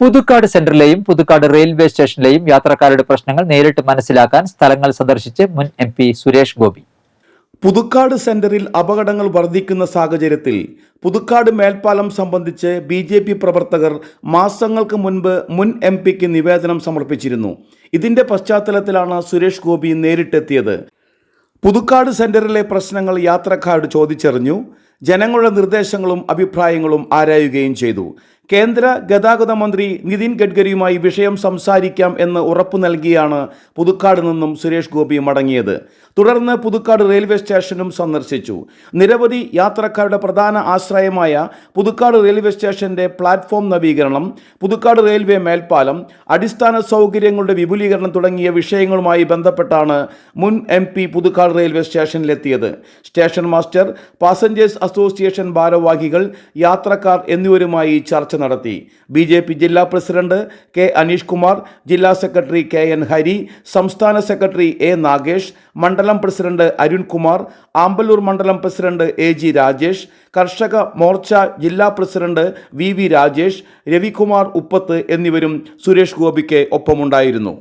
പുതുക്കാട് സെന്ററിലെയും പുതുക്കാട് റെയിൽവേ സ്റ്റേഷനിലെയും യാത്രക്കാരുടെ പ്രശ്നങ്ങൾ നേരിട്ട് മനസ്സിലാക്കാൻ സ്ഥലങ്ങൾ സന്ദർശിച്ച് മുൻ എം പി സുരേഷ് ഗോപി. പുതുക്കാട് സെന്ററിൽ അപകടങ്ങൾ വർദ്ധിക്കുന്ന സാഹചര്യത്തിൽ പുതുക്കാട് മേൽപ്പാലം സംബന്ധിച്ച് ബി ജെ പി പ്രവർത്തകർ മാസങ്ങൾക്ക് മുൻപ് മുൻ എം പിക്ക് നിവേദനം സമർപ്പിച്ചിരുന്നു. ഇതിന്റെ പശ്ചാത്തലത്തിലാണ് സുരേഷ് ഗോപി നേരിട്ടെത്തിയത്. പുതുക്കാട് സെന്ററിലെ പ്രശ്നങ്ങൾ യാത്രക്കാരോട് ചോദിച്ചറിഞ്ഞു. ജനങ്ങളുടെ നിർദ്ദേശങ്ങളും അഭിപ്രായങ്ങളും ആരായുകയും ചെയ്തു. കേന്ദ്ര ഗതാഗത മന്ത്രി നിതിൻ ഗഡ്കരിയുമായി വിഷയം സംസാരിക്കാം എന്ന് ഉറപ്പു നൽകിയാണ് പുതുക്കാട് നിന്നും സുരേഷ് ഗോപി മടങ്ങിയത്. തുടർന്ന് പുതുക്കാട് റെയിൽവേ സ്റ്റേഷനും സന്ദർശിച്ചു. നിരവധി യാത്രക്കാരുടെ പ്രധാന ആശ്രയമായ പുതുക്കാട് റെയിൽവേ സ്റ്റേഷന്റെ പ്ലാറ്റ്ഫോം നവീകരണം പുതുക്കാട് റെയിൽവേ മേൽപ്പാലം അടിസ്ഥാന സൗകര്യങ്ങളുടെ വിപുലീകരണം തുടങ്ങിയ വിഷയങ്ങളുമായി ബന്ധപ്പെട്ടാണ് മുൻ എം പി പുതുക്കാട് റെയിൽവേ സ്റ്റേഷനിലെത്തിയത്. സ്റ്റേഷൻ മാസ്റ്റർ പാസഞ്ചേഴ്സ് അസോസിയേഷൻ ഭാരവാഹികൾ യാത്രക്കാർ എന്നിവരുമായി ചർച്ച നടത്തി. ബി ജെ പി ജില്ലാ പ്രസിഡന്റ് കെ അനീഷ് കുമാർ ജില്ലാ സെക്രട്ടറി കെ എൻ ഹരി സംസ്ഥാന സെക്രട്ടറി എ നാഗേഷ് മണ്ഡലം പ്രസിഡന്റ് അരുൺകുമാർ ആമ്പല്ലൂർ മണ്ഡലം president A G Rajesh Karshaka Morcha ജില്ലാ president V V Rajesh Ravikumar Uppath എന്നിവരും സുരേഷ് ഗോപിക്ക് ഒപ്പമുണ്ടായിരുന്നു.